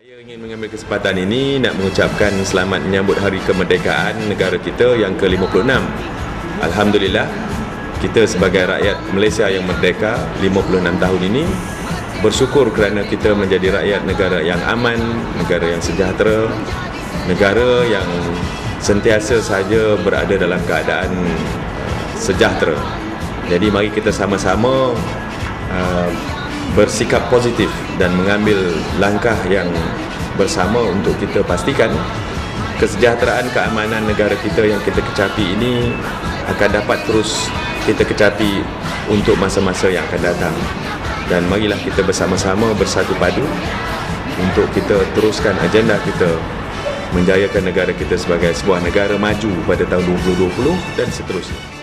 Saya ingin mengambil kesempatan ini nak mengucapkan selamat menyambut hari kemerdekaan negara kita yang ke-56. Alhamdulillah, kita sebagai rakyat Malaysia yang merdeka 56 tahun ini bersyukur kerana kita menjadi rakyat negara yang aman, negara yang sejahtera, negara yang sentiasa saja berada dalam keadaan sejahtera. Jadi mari kita sama-sama uh, bersikap positif dan mengambil langkah yang bersama untuk kita pastikan kesejahteraan keamanan negara kita yang kita kecapi ini akan dapat terus kita kecapi untuk masa-masa yang akan datang dan marilah kita bersama-sama bersatu padu untuk kita teruskan agenda kita menjayakan negara kita sebagai sebuah negara maju pada tahun 2020 dan seterusnya.